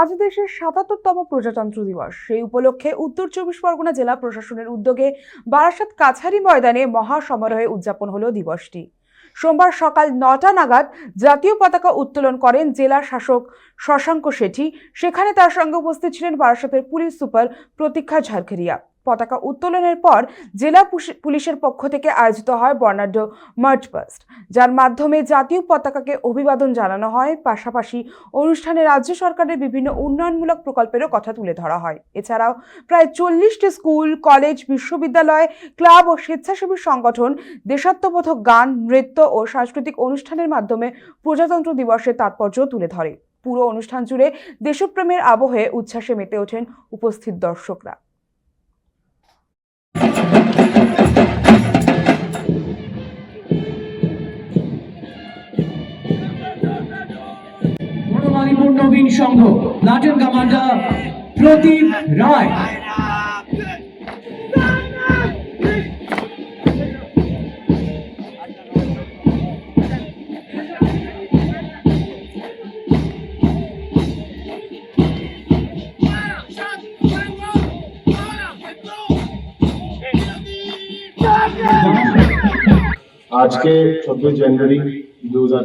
আজ দেশের সাতাত্তরতম প্রজাতন্ত্র দিবস। সেই উপলক্ষে উত্তর চব্বিশ পরগনা জেলা প্রশাসনের উদ্যোগে বারাসাত কাছারি ময়দানে মহা সমারোহে উদযাপন হলো দিবসটি। সোমবার সকাল নটা নাগাদ জাতীয় পতাকা উত্তোলন করেন জেলা শাসক শশাঙ্ক শেঠি। সেখানে তার সঙ্গে উপস্থিত ছিলেন বারাসাতের পুলিশ সুপার প্রতীক্ষা ঝারখেরিয়া পতাকা উত্তোলনের পর জেলা পুলিশের পক্ষ থেকে আয়োজিত হয় বর্ণাঢ্য মার্চ পাস্ট যার মাধ্যমে জাতীয় পতাকাকে অভিবাদন জানানো হয়। পাশাপাশি অনুষ্ঠানে রাজ্য সরকারের বিভিন্ন উন্নয়নমূলক প্রকল্পেরও কথা তুলে ধরা হয়। এছাড়াও প্রায় চল্লিশটি স্কুল, কলেজ, বিশ্ববিদ্যালয়, ক্লাব ও স্বেচ্ছাসেবী সংগঠন, দেশাত্মবোধক গান, নৃত্য ও সাংস্কৃতিক অনুষ্ঠানের মাধ্যমে প্রজাতন্ত্র দিবসের তাৎপর্য তুলে ধরে। পুরো অনুষ্ঠান জুড়ে দেশপ্রেমের আবহে উচ্ছ্বাসে মেতে ওঠেন উপস্থিত দর্শকরা। বড়মালিপুর নবীন সংঘ। Lieutenant commander Pradip Roy. আজকে চব্বিশ জানুয়ারি দু হাজার